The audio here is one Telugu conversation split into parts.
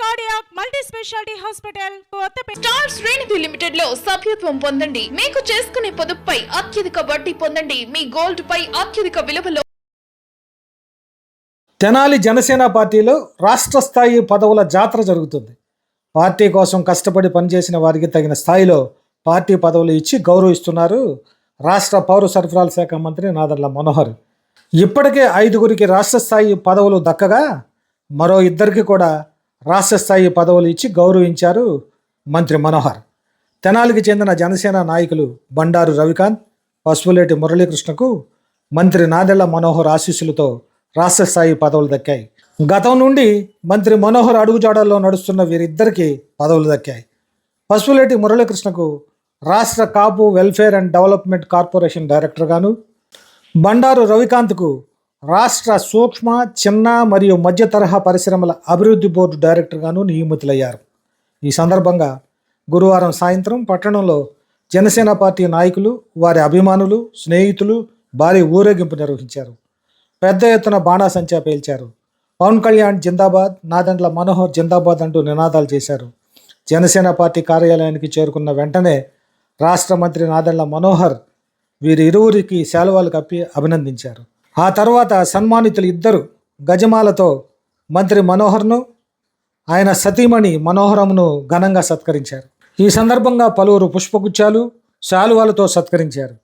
Cardiac multi speciality hospital star శ్రేణిధి లిమిటెడ్లో సభ్యత్వం పొందండి. మీకు చేసుకునే పొదుపుపై అత్యధిక వడ్డీ పొందండి. మీ గోల్డ్ పై అత్యధిక విలువలో తెనాలి జనసేన పార్టీలో రాష్ట్ర స్థాయి పదవుల జాతర జరుగుతుంది. పార్టీ కోసం కష్టపడి పనిచేసిన వారికి తగిన స్థాయిలో పార్టీ పదవులు ఇచ్చి గౌరవిస్తున్నారు రాష్ట్ర పౌర సరఫరాల శాఖ మంత్రి నాదర్ల మనోహర్. ఇప్పటికే ఐదుగురికి రాష్ట్ర స్థాయి పదవులు దక్కగా మరో ఇద్దరికి కూడా రాష్ట్ర స్థాయి పదవులు ఇచ్చి గౌరవించారు మంత్రి మనోహర్. తెనాలికి చెందిన జనసేన నాయకులు బండారు రవికాంత్ పసుపులేటి మురళీకృష్ణకు మంత్రి నాదెళ్ళ మనోహర్ ఆశీస్సులతో రాష్ట్ర స్థాయి పదవులు దక్కాయి. గతం నుండి మంత్రి మనోహర్ అడుగుజాడల్లో నడుస్తున్న వీరిద్దరికీ పదవులు దక్కాయి. పసుపులేటి మురళీకృష్ణకు రాష్ట్ర Kapu welfare and development corporation డైరెక్టర్గాను Bandaru రవికాంత్కు రాష్ట్ర సూక్ష్మ చిన్న మరియు మధ్య తరహా పరిశ్రమల అభివృద్ధి బోర్డు డైరెక్టర్గాను నియమితులయ్యారు. ఈ సందర్భంగా గురువారం సాయంత్రం పట్టణంలో జనసేన పార్టీ నాయకులు వారి అభిమానులు స్నేహితులు భారీ ఊరేగింపు నిర్వహించారు. పెద్ద ఎత్తున బాణాసంచా పేల్చారు. పవన్ కళ్యాణ్ జిందాబాద్ నాదండ్ల మనోహర్ జిందాబాద్ అంటూ నినాదాలు చేశారు. జనసేన పార్టీ కార్యాలయానికి చేరుకున్న వెంటనే రాష్ట్ర మంత్రి నాదండ్ల మనోహర్ వీరి ఇరువురికి శాలువాలు కప్పి అభినందించారు. ఆ తర్వాత సన్మానితులు ఇద్దరు గజమాలతో మంత్రి మనోహర్ను ఆయన సతీమణి మనోహరమును ఘనంగా సత్కరించారు. ఈ సందర్భంగా పలువురు పుష్పగుచ్చాలు శాలువాలతో సత్కరించారు.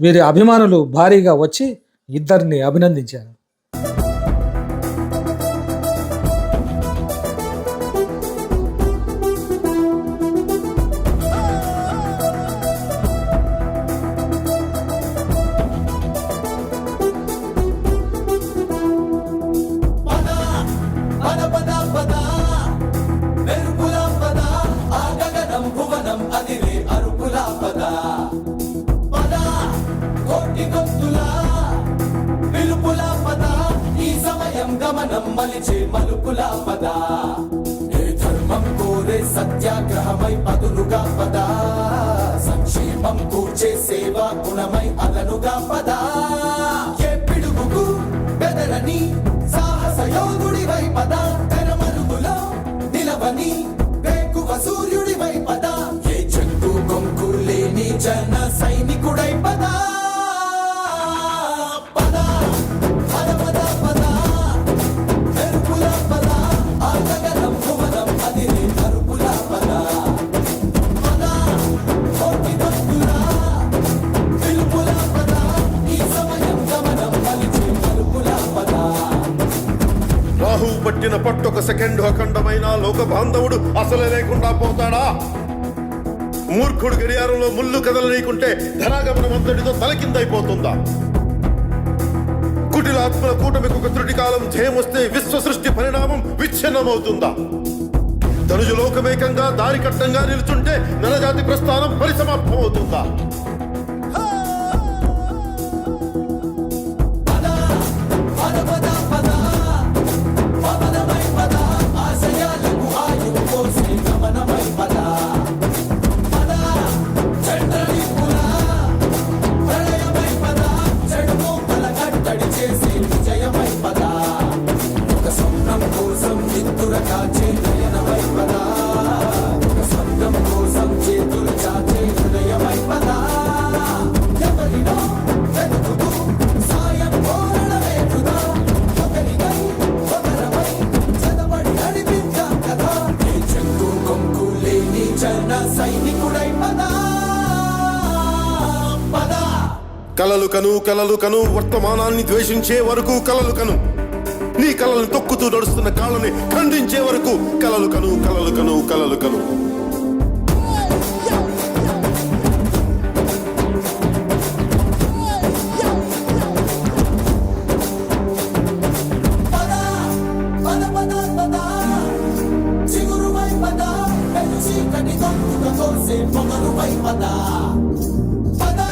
వీరి అభిమానులు భారీగా వచ్చి ఇద్దరిని అభినందించారు. మలిచే మలుపుల పద? ఏ ధర్మం కోరే సత్యాగ్రహమై పదులుగా పద? సంక్షేమం కూర్చే సేవా గుణమై అదనుగా పదా? అఖండమైన లోక బాంధవుడు అసలే లేకుండా పోతాడా? మూర్ఖుడు గడియారంలో ముళ్ళు కదలనీయకుంటే ధనాగమనం అంతటితో తలకిందైపోతుందా కుటిలాత్మల కూటమికి ఒక త్రుటి కాలం జయమొస్తే విశ్వ సృష్టి పరిణామం విచ్ఛిన్నమవుతుందా? ధనుజు లోకమేకంగా దారికట్టంగా నిలుచుంటే నరజాతి ప్రస్థానం పరిసమాప్తమవుతుందా? లేని సైనికుడై కలలు కను కలలు కను వర్తమానాన్ని ద్వేషించే వరకు కలలు కను. నీ కలలను తొక్కుతూ నడుస్తున్న కాళ్ళని ఖండించే వరకు కలలు కను కలలు కను కలలు కను. పొగరువై పద పద నిదురలేచిన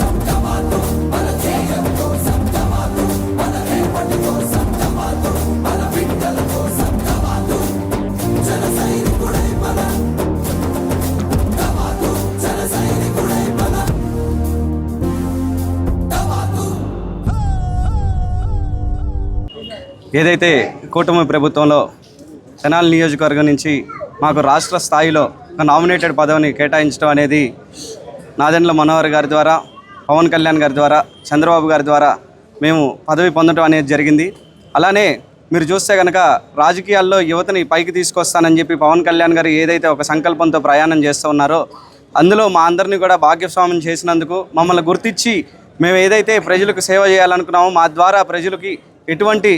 ఏదైతే కూటమి ప్రభుత్వంలో తెనాలి నియోజకవర్గం నుంచి మాకు రాష్ట్ర స్థాయిలో ఒక నామినేటెడ్ పదవిని కేటాయించడం అనేది నాదెండ్ల మనోహర్ గారి ద్వారా పవన్ కళ్యాణ్ గారి ద్వారా చంద్రబాబు గారి ద్వారా మేము పదవి పొందడం అనేది జరిగింది. అలానే మీరు చూస్తే కనుక రాజకీయాల్లో యువతని పైకి తీసుకొస్తానని చెప్పి పవన్ కళ్యాణ్ గారు ఏదైతే ఒక సంకల్పంతో ప్రయాణం చేస్తూ ఉన్నారో అందులో మా అందరినీ కూడా భాగ్యస్వామ్యం చేసినందుకు మమ్మల్ని గుర్తించి మేము ఏదైతే ప్రజలకు సేవ చేయాలనుకున్నామో మా ద్వారా ప్రజలకి ఎటువంటి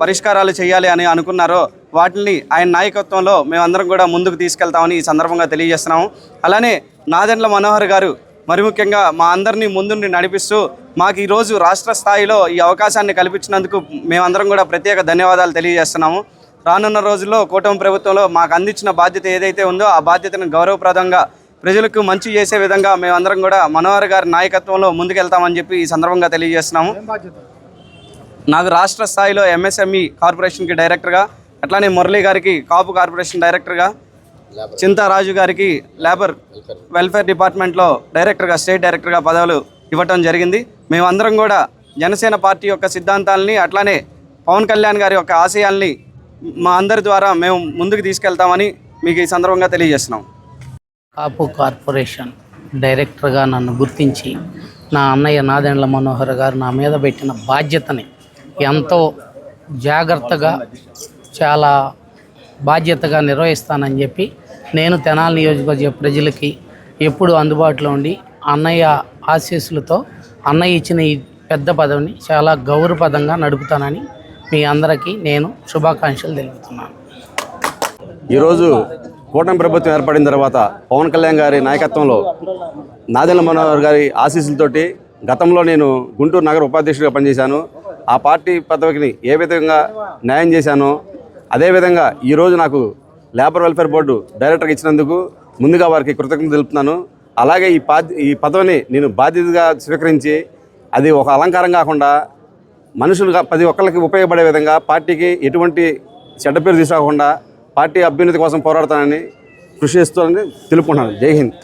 పరిష్కారాలు చేయాలి అని అనుకున్నారో వాటిని ఆయన నాయకత్వంలో మేమందరం కూడా ముందుకు తీసుకెళ్తామని ఈ సందర్భంగా తెలియజేస్తున్నాము. అలానే నాదెండ్ల మనోహర్ గారు మరి ముఖ్యంగా మా అందరినీ ముందుండి నడిపిస్తూ మాకు ఈరోజు రాష్ట్ర స్థాయిలో ఈ అవకాశాన్ని కల్పించినందుకు మేమందరం కూడా ప్రత్యేక ధన్యవాదాలు తెలియజేస్తున్నాము. రానున్న రోజుల్లో కూటమి ప్రభుత్వంలో మాకు అందించిన బాధ్యత ఏదైతే ఉందో ఆ బాధ్యతను గౌరవప్రదంగా ప్రజలకు మంచి చేసే విధంగా మేమందరం కూడా మనోహర్ గారి నాయకత్వంలో ముందుకెళ్తామని చెప్పి ఈ సందర్భంగా తెలియజేస్తున్నాము. నాకు రాష్ట్ర స్థాయిలో ఎంఎస్ఎంఈ కార్పొరేషన్కి డైరెక్టర్గా అట్లానే మురళీ గారికి కాపు కార్పొరేషన్ డైరెక్టర్గా చింతారాజు గారికి లేబర్ వెల్ఫేర్ డిపార్ట్మెంట్లో డైరెక్టర్గా స్టేట్ డైరెక్టర్గా పదవులు ఇవ్వటం జరిగింది. మేమందరం కూడా జనసేన పార్టీ యొక్క సిద్ధాంతాలని అట్లానే పవన్ కళ్యాణ్ గారి యొక్క ఆశయాల్ని మా అందరి ద్వారా మేము ముందుకు తీసుకెళ్తామని మీకు ఈ సందర్భంగా తెలియజేస్తున్నాం. కాపు కార్పొరేషన్ డైరెక్టర్గా నన్ను గుర్తించి నా అన్నయ్య నాదెండ్ల మనోహర్ గారు నా మీద పెట్టిన బాధ్యతని ఎంతో జాగ్రత్తగా చాలా బాధ్యతగా నిర్వహిస్తానని చెప్పి నేను తెనాలి నియోజకవర్గ ప్రజలకి ఎప్పుడు అందుబాటులో ఉండి అన్నయ్య ఆశీస్సులతో అన్నయ్య ఇచ్చిన ఈ పెద్ద పదవిని చాలా గౌరవపదంగా నడుపుతానని మీ అందరికీ నేను శుభాకాంక్షలు తెలుపుతున్నాను. ఈరోజు కూటమి ప్రభుత్వం ఏర్పడిన తర్వాత పవన్ కళ్యాణ్ గారి నాయకత్వంలో నాదెల మనోహర్ గారి ఆశీస్సులతోటి గతంలో నేను గుంటూరు నగర ఉపాధ్యక్షుడిగా పనిచేశాను. ఆ పార్టీ పదవికి ఏ విధంగా న్యాయం చేశానో అదేవిధంగా ఈరోజు నాకు లేబర్ వెల్ఫేర్ బోర్డు డైరెక్టర్గా ఇచ్చినందుకు ముందుగా వారికి కృతజ్ఞత తెలుపుతున్నాను. అలాగే ఈ పా ఈ పదవిని నేను బాధ్యతగా స్వీకరించి అది ఒక అలంకారం కాకుండా మనుషులుగా ప్రతి ఒక్కరికి ఉపయోగపడే విధంగా పార్టీకి ఎటువంటి చెడ్డ పేరు తీసుకురాకుండా పార్టీ అభ్యున్నతి కోసం పోరాడతానని కృషి చేస్తానని తెలుపుకుంటున్నాను. జై హింద్.